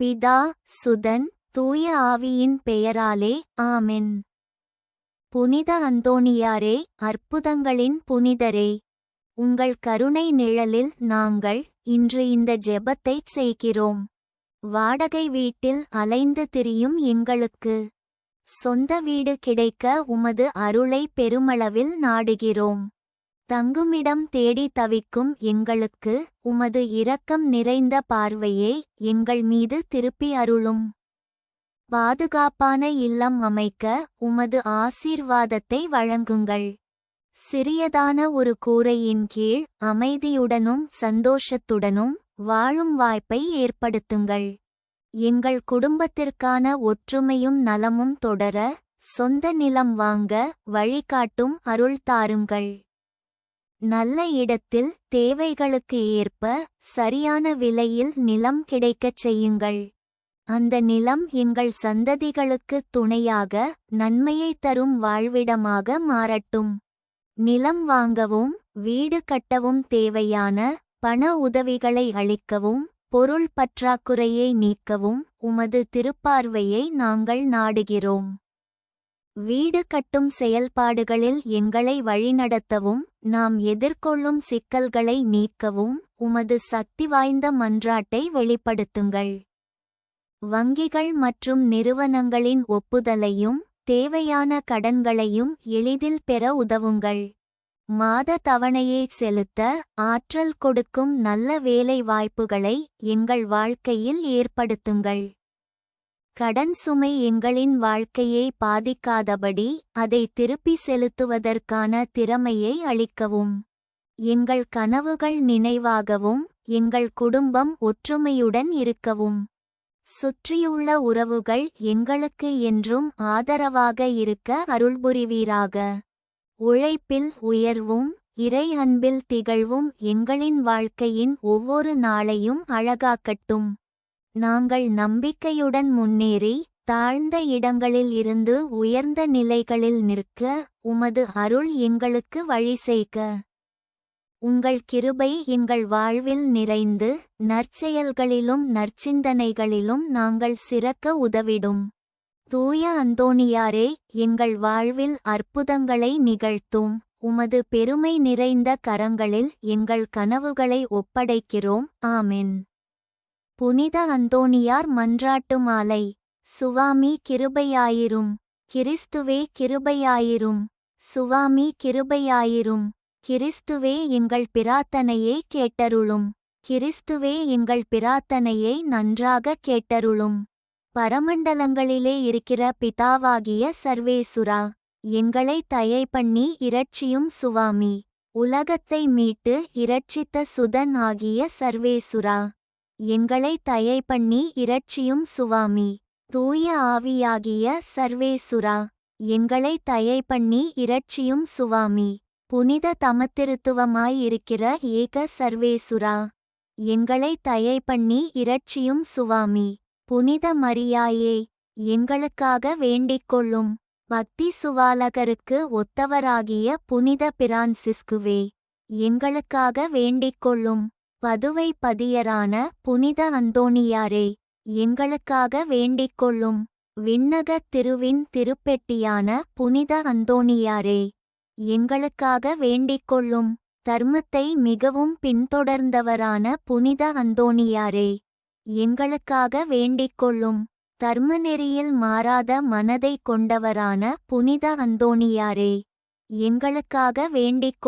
பிதா சுதன் தூய ஆவியின் பெயராலே ஆமென். புனித அந்தோணியாரே அற்புதங்களின் புனிதரே. உங்கள் கருணை நிழலில் நாங்கள் இன்று இந்த ஜெபத்தைச் செய்கிறோம். வாடகை வீட்டில் அலைந்து திரியும் எங்களுக்கு. சொந்த வீடு கிடைக்க உமது அருளை பெருமளவில் நாடுகிறோம். தங்குமிடம் தேடி தவிக்கும் எங்களுக்கு உமது இரக்கம் நிறைந்த பார்வையே எங்கள் மீது திருப்பி அருளும். பாதுகாப்பான இல்லம் அமைக்க உமது ஆசீர்வாதத்தை வழங்குங்கள். சிறியதான ஒரு கூரையின் கீழ் அமைதியுடனும் சந்தோஷத்துடனும் வாழும் வாய்ப்பை ஏற்படுத்துங்கள். எங்கள் குடும்பத்திற்கான ஒற்றுமையும் நலமும் தொடர சொந்த நிலம் வாங்க வழிகாட்டும் அருள் தாருங்கள். நல்ல இடத்தில் தேவைகளுக்கு ஏற்ப சரியான விலையில் நிலம் கிடைக்கச் செய்யுங்கள். அந்த நிலம் எங்கள் சந்ததிகளுக்கு துணையாக நன்மையை தரும் வாழ்விடமாக மாறட்டும். நிலம் வாங்கவும் வீடு கட்டவும் தேவையான பண உதவிகளை அளிக்கவும் பொருள் பற்றாக்குறையை நீக்கவும் உமது திருப்பார்வையை நாங்கள் நாடுகிறோம். வீடு கட்டும் செயல்பாடுகளில் எங்களை வழிநடத்தவும் நாம் எதிர்கொள்ளும் சிக்கல்களை நீக்கவும் உமது சக்தி வாய்ந்த மன்றாட்டை வெளிப்படுத்துங்கள். வங்கிகள் மற்றும் நிறுவனங்களின் ஒப்புதலையும் தேவையான கடன்களையும் எளிதில் பெற உதவுங்கள். மாத தவணையை செலுத்த ஆற்றல் கொடுக்கும் நல்ல வேலை வாய்ப்புகளை எங்கள் வாழ்க்கையில் ஏற்படுத்துங்கள். கடன் சுமை எங்களின் வாழ்க்கையை பாதிக்காதபடி அதை திருப்பி செலுத்துவதற்கான திறமையை அளிக்கவும். எங்கள் கனவுகள் நினைவாகவும் எங்கள் குடும்பம் ஒற்றுமையுடன் இருக்கவும். சுற்றியுள்ள உறவுகள் எங்களுக்கு என்றும் ஆதரவாக இருக்க அருள்புரிவீராக. உழைப்பில் உயர்வும் இறை அன்பில் திகழ்வும் எங்களின் வாழ்க்கையின் ஒவ்வொரு நாளையும் அழகாக்கட்டும். நாங்கள் நம்பிக்கையுடன் முன்னேறி தாழ்ந்த இடங்களில் இருந்து உயர்ந்த நிலைகளில் நிற்க உமது அருள் எங்களுக்கு வழி செய்க. உங்கள் கிருபை எங்கள் வாழ்வில் நிறைந்து நற்செயல்களிலும் நற்சிந்தனைகளிலும் நாங்கள் சிறக்க உதவிடும். தூய அந்தோணியாரே எங்கள் வாழ்வில் அற்புதங்களை நிகழ்த்தும். உமது பெருமை நிறைந்த கரங்களில் எங்கள் கனவுகளை ஒப்படைக்கிறோம். ஆமென். புனித அந்தோணியார் மன்றாட்டு மாலை. சுவாமி கிருபையாயிரும். கிறிஸ்துவே கிருபையாயிரும். சுவாமி கிருபையாயிரும். கிறிஸ்துவே எங்கள் பிரார்த்தனையை கேட்டருளும். கிறிஸ்துவே எங்கள் பிரார்த்தனையை நன்றாக கேட்டருளும். பரமண்டலங்களிலே இருக்கிற பிதாவாகிய சர்வேசுரா எங்களை தயை பண்ணி இரட்சியும் சுவாமி. உலகத்தை மீட்டு இரட்சித்த சுதன் ஆகிய சர்வேசுரா எங்களை தயை பண்ணி இரட்சியும் சுவாமி. தூய ஆவியாகிய சர்வேசுரா எங்களை தயை பண்ணி இரட்சியும் சுவாமி. புனித தமத்திருத்துவமாயிருக்கிற ஏக சர்வேசுரா எங்களை தயை பண்ணி இரட்சியும் சுவாமி. புனித மரியாயே எங்களுக்காக வேண்டிக்கொள்ளும். பக்தி சுவாலகருக்கு ஒத்தவராகிய புனித பிரான்சிஸ்குவே எங்களுக்காக வேண்டிக் பதுவை பதியரான புனித அந்தோணியாரே எங்களுக்காக வேண்டிக் விண்ணகத் திருவின் திருப்பெட்டியான புனித அந்தோணியாரே எங்களுக்காக வேண்டிக் தர்மத்தை மிகவும் பின்தொடர்ந்தவரான புனித அந்தோணியாரே எங்களுக்காக வேண்டிக் தர்மநெறியில் மாறாத மனதை கொண்டவரான புனித அந்தோணியாரே எங்களுக்காக வேண்டிக்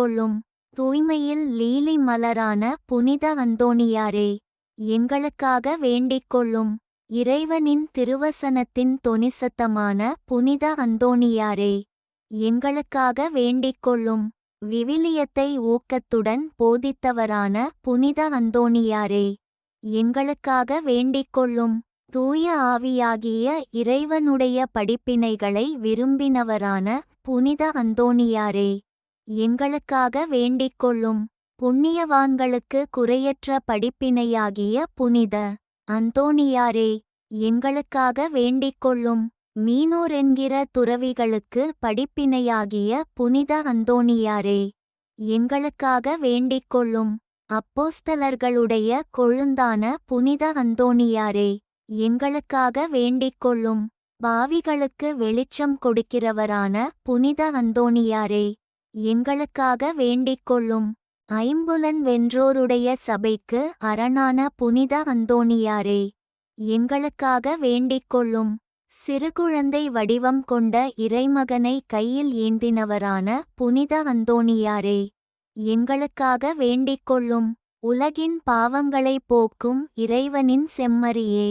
தூய்மையில் லீலி மலரான புனித அந்தோணியாரே எங்களுக்காக வேண்டிக் இறைவனின் திருவசனத்தின் தொனிசத்தமான புனித அந்தோணியாரே எங்களுக்காக வேண்டிக் விவிலியத்தை ஊக்கத்துடன் போதித்தவரான புனித அந்தோணியாரே எங்களுக்காக வேண்டிக் தூய ஆவியாகிய இறைவனுடைய படிப்பினைகளை விரும்பினவரான புனித அந்தோணியாரே. எங்களுக்காக வேண்டிக் புண்ணியவான்களுக்கு குறையற்ற படிப்பினையாகிய புனித அந்தோணியாரே எங்களுக்காக வேண்டிக் மீனோர் என்கிற துறவிகளுக்கு படிப்பினையாகிய புனித அந்தோணியாரே எங்களுக்காக வேண்டிக் அப்போஸ்தலர்களுடைய கொழுந்தான புனித அந்தோணியாரே எங்களுக்காக வேண்டிக்கொள்ளும் பாவிகளுக்கு வெளிச்சம் கொடுக்கிறவரான புனித அந்தோணியாரே. எங்களுக்காக வேண்டிக்கொள்ளும் ஐம்புலன் வென்றோருடைய சபைக்கு அரணான புனித அந்தோணியாரே எங்களுக்காக வேண்டிக்கொள்ளும் சிறுகுழந்தை வடிவம் கொண்ட இறைமகனை கையில் ஏந்தினவரான புனித அந்தோணியாரே எங்களுக்காக வேண்டிக்கொள்ளும் உலகின் பாவங்களை போக்கும் இறைவனின் செம்மறியே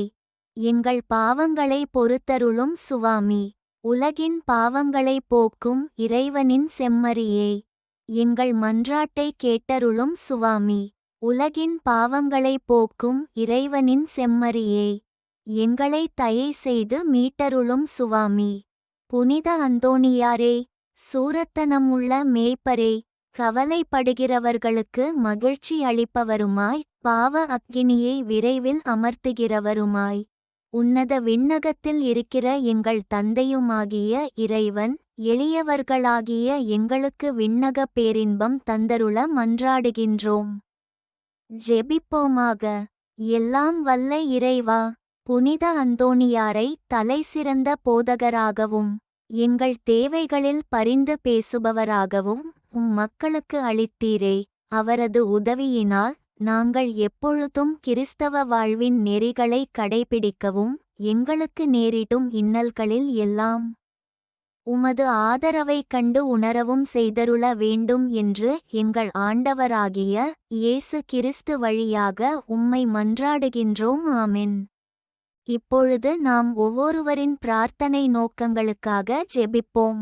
எங்கள் பாவங்களை பொறுத்தருளும் சுவாமி. உலகின் பாவங்களை போக்கும் இறைவனின் செம்மறியே. எங்கள் மன்றாட்டை கேட்டருளும் சுவாமி உலகின் பாவங்களை போக்கும் இறைவனின் செம்மறியே. எங்களை தயை செய்து மீட்டருளும் சுவாமி புனித அந்தோணியாரே சூரத்தனமுள்ள மேய்ப்பரே கவலைப்படுகிறவர்களுக்கு மகிழ்ச்சி அளிப்பவருமாய் பாவ அக்கினியை விரைவில் அமர்த்துகிறவருமாய். உன்னத விண்ணகத்தில் இருக்கிற எங்கள் தந்தையுமாகிய இறைவன் எளியவர்களாகிய எங்களுக்கு விண்ணக பேரின்பம் தந்தருள மன்றாடுகின்றோம். ஜெபிப்போமாக. எல்லாம் வல்ல இறைவா புனித அந்தோணியாரை தலைசிறந்த போதகராகவும் எங்கள் தேவைகளில் பரிந்து பேசுபவராகவும் உம் மக்களுக்கு அளித்தீரே அவரது உதவியினால் நாங்கள் எப்பொழுதும் கிறிஸ்தவ வாழ்வின் நெறிகளை கடைபிடிக்கவும் எங்களுக்கு நேரிடும் இன்னல்களில் எல்லாம் உமது ஆதரவைக் கண்டு உணரவும் செய்தருள வேண்டும் என்று எங்கள் ஆண்டவராகிய இயேசு கிறிஸ்து வழியாக உம்மை மன்றாடுகின்றோம். ஆமென். இப்பொழுது நாம் ஒவ்வொருவரின் பிரார்த்தனை நோக்கங்களுக்காக ஜெபிப்போம்.